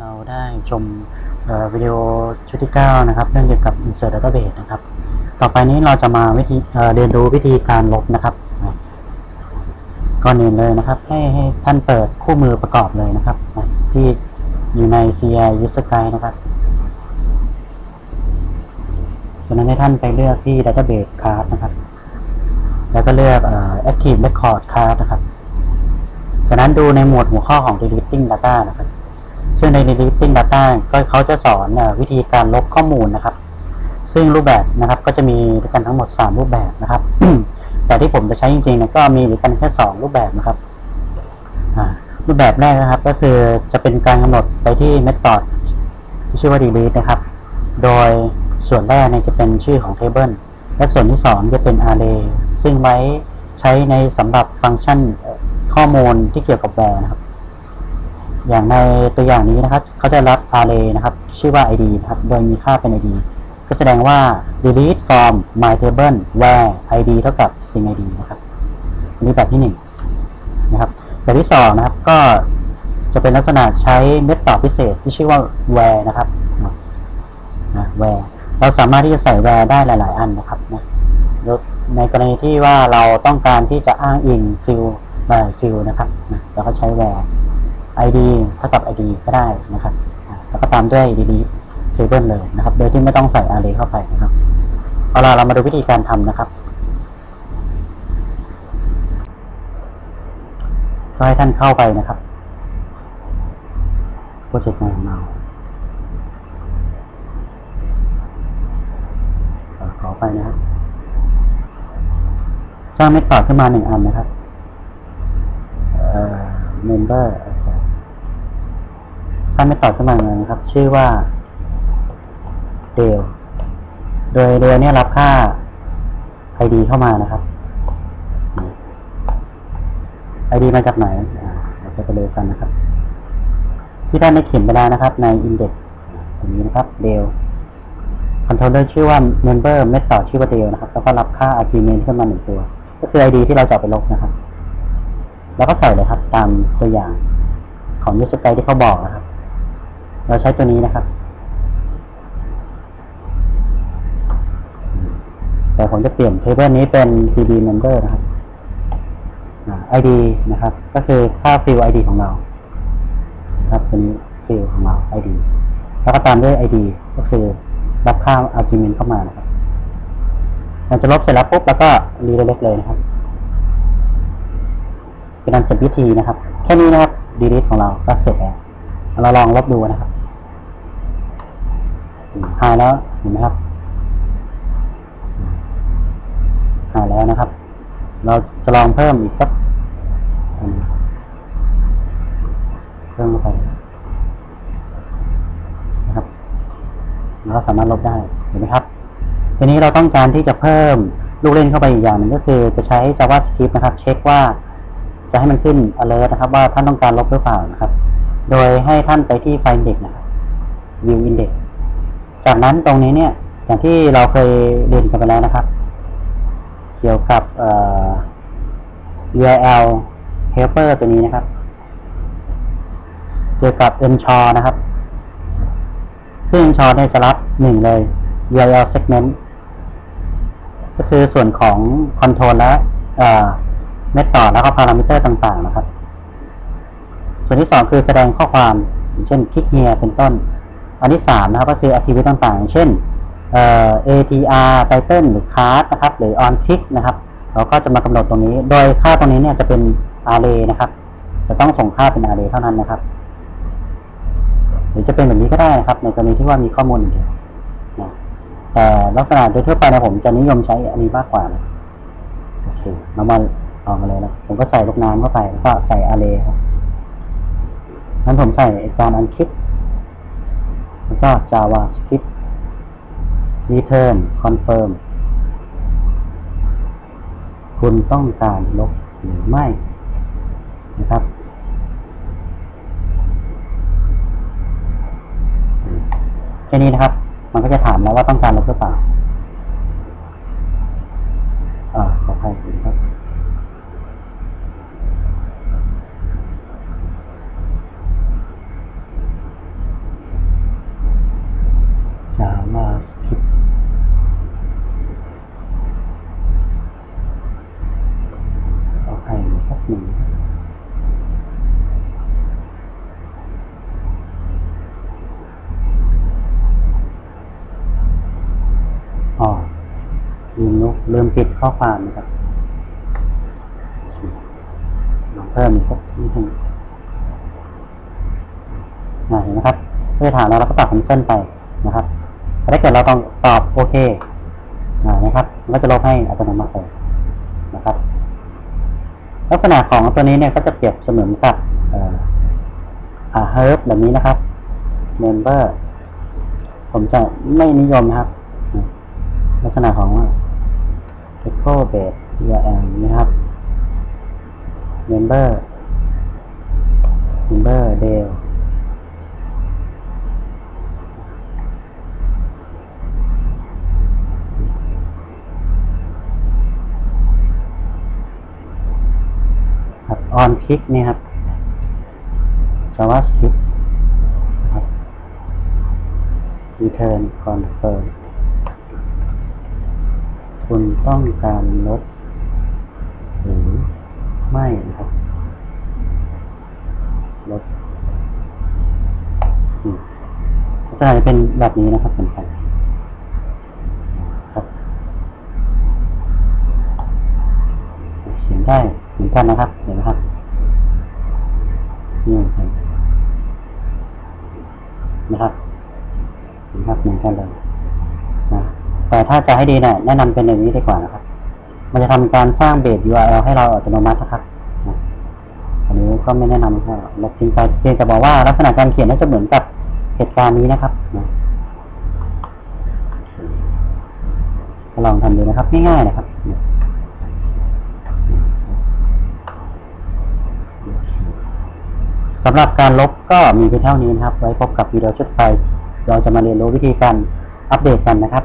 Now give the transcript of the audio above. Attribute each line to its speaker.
Speaker 1: เราได้ชมวิดีโอชุดที่ 9 นะครับ เรื่องเกี่ยวกับ insert database นะครับ ต่อไปนี้เราจะมาวิธีเเรียนรู้วิธีการลบนะครับก่อนอื่นเลยนะครับ ให้ให้ท่านเปิดคู่มือประกอบเลยนะครับ ที่อยู่ใน CI User Guide นะครับจากนั้นให้ท่านไปเลือกที่ database card นะครับ แล้วก็เลือกอ active record card นะครับ จากนั้นดูในหมวดหัวข้อของ deleting data นะครับ ซึ่งใน deleting data ก็เขาจะสอนวิธีการลบข้อมูลนะครับ ซึ่งรูปแบบนะครับก็จะมีด้วยกันทั้งหมด 3 รูปแบบนะครับ แต่ที่ผมจะใช้จริงๆนี่ยก็มีด้วยกันแค่ 2 รูปแบบนะครับรูปแบบแรกนะครับก็คือจะเป็นการกำหนดไปที่ method ที่ชื่อว่า delete นะครับ โดยส่วนแรกเนี่ยจะเป็นชื่อของ table และส่วนที่ 2 จะเป็น array ซึ่งไว้ใช้ในสำหรับฟังก์ชันข้อมูลที่เกี่ยวกับ where นะครับ อย่างในตัวอย่างนี้นะครับ เขาจะรับ array นะครับ ชื่อว่า id นะครับ โดยมีค่าเป็น id ก็แสดงว่า delete from my table where id เท่ากับ string id นะครับอันนี้แบบที่หนึ่งนะครับแบบที่สองนะครับก็จะเป็นลักษณะใช้เมธอดพิเศษที่ชื่อว่า where นะครับนะ where เราสามารถที่จะใส่ where ได้หลาย ๆ อันนะครับนะในกรณีที่ว่าเราต้องการที่จะอ้างอิง field by field นะครับนะเราก็ใช้ where id เท่ากับ id ก็ได้นะครับ แล้วก็ตามด้วย delete table เลยนะครับ โดยที่ไม่ต้องใส่ array เข้าไปนะครับเอาล่ะเรามาดูวิธีการทำนะครับก็ให้ท่านเข้าไปนะครับโปรเจกต์งานของเราขอไปนะครับสร้างเมธอดขึ้นมาหนึ่งอันนะครับเอ่อ member สร้างเมธอดขึ้นมาหนึ่งอันะครับ ชื่อว่า del โดยเดลเนี่ยรับค่า id เข้ามานะครับ id มาจากไหนเราจะไปดูกันนะครับ ที่ท่านได้เขียนไปแล้วนะครับ ใน index ตรงนี้นะครับ del controller ชื่อว่า member method ชื่อว่า del นะครับ แล้วก็รับค่า argument ขึ้นมาหนึ่งตัว ก็คือ id ที่เราจะเอาไปลบนะครับ แล้วก็ใส่เลยครับ ตามตัวอย่างของ user guide ที่เขาบอกนะครับ เราใช้ตัวนี้นะครับ แต่ผมจะเปลี่ยน table นี้เป็น td member นะครับ ID นะครับ ก็คือค่า field ID ของเรานะครับเป็น field ของเรา ID แล้วก็ตามด้วย ID ก็คือรับค่า argument เข้ามานะครับมันจะลบเสร็จแล้วปุ๊บแล้วก็ redirect เลยนะครับเป็นการเสร็จวิธีนะครับ แค่นี้นะครับ delete ของเราก็เสร็จแล้วเราลองลบดูนะครับ หายแล้วเห็นไหมครับหายแล้วนะครับ เราจะลองเพิ่มอีกสักอันหนึ่งเพิ่มเข้าไปนะครับเราสามารถลบได้เห็นไหมครับ ทีนี้เราต้องการที่จะเพิ่มลูกเล่นเข้าไปอีกอย่างหนึ่งก็คือจะใช้ JavaScript นะครับ เช็คว่าจะให้มันขึ้น alert นะครับ ว่าท่านต้องการลบหรือเปล่านะครับ โดยให้ท่านไปที่ไฟล์ index นะครับ view index จากนั้นตรงนี้เนี่ย อย่างที่เราเคยเรียนกันไปแล้วนะครับ เกี่ยวกับ URL helper ตัวนี้นะครับ เกี่ยวกับ ensure นะครับ ซึ่ง ensure เนี่ยจะรับหนึ่งเลย URL segment ก็คือส่วนของ control และเอ่อ method แล้วก็ parameter ต่าง ๆ นะครับ ส่วนที่สองคือแสดงข้อความ เช่น click here เป็นต้น อันที่สามนะครับก็คือ activity ต่างๆ เช่นเอ่อ ATR title หรือ card นะครับ หรือ on click นะครับ เราก็จะมากำหนดตรงนี้ โดยค่าตรงนี้เนี่ยจะเป็น array นะครับ จะต้องส่งค่าเป็น array เท่านั้นนะครับ หรือจะเป็นแบบนี้ก็ได้นะครับ ในกรณีที่ว่ามีข้อมูลอย่างเดียวนะแต่ลักษณะโดยทั่วไปนะผมจะนิยมใช้อันนี้มากกว่านะโอเคเรามาลองกันเลยนะผมก็ใส่ลูกน้ำเข้าไปแล้วก็ใส่ array ครับงั้นผมใส่การ unclick แล้ว ก็ javascript return confirm คุณต้องการลบหรือไม่นะครับแค่นี้นะครับ มันก็จะถามแล้วว่าต้องการลบหรือเปล่าอ่าขออภัยครับ มาธิดเอาให้สักหนึ่งอ๋อลืมลุกเริ่มปิดข้อความนะครับลองเพิ่มอีกสักทีหนึ่งเห็นไหมครับเพื่อถามเราเราก็ตัดคำเส้นไปนะครับ ถ้าเกิดเราต้องตอบโอเคอนะครับมันก็จะลบให้อัตโนมัติเลยนะครับ ลักษณะของตัวนี้เนี่ยก็จะเปรียบเสมือนกับเอ่ออ่า herb แบบนี้นะครับ member ผมจะไม่นิยมนะครับ ลักษณะของ echo base url นะครับ member member del ค รับ on click นี่ครับ JavaScript ครับ return confirm คุณต้องการลดหรือไม่นะครับลดอืมลักจะเป็นแบบนี้นะครับเหมือนกัน ได้เหมือนกันนะครับ เห็นไหมครับนี่เหมือนกันนะครับเห็นครับเหมือนกันเลยนะแต่ถ้าจะให้ดีเนี่ยแนะนำเป็นอย่างนี้ดีกว่านะครับ มันจะทำการสร้างเบส URL ให้เราอัตโนมัตินะครับนะอันนี้ก็ไม่แนะนำให้เราจริงใจเพียงแต่บอกว่าลักษณะการเขียนน่าจะเหมือนกับเหตุการณ์นี้นะครับนะลองทำดูนะครับ ง่ายๆนะครับ สำหรับการลบก็มีเพียงเท่านี้นะครับ ไว้พบกับวิดีโอชุดไป เราจะมาเรียนรู้วิธีการอัปเดตกันนะครับ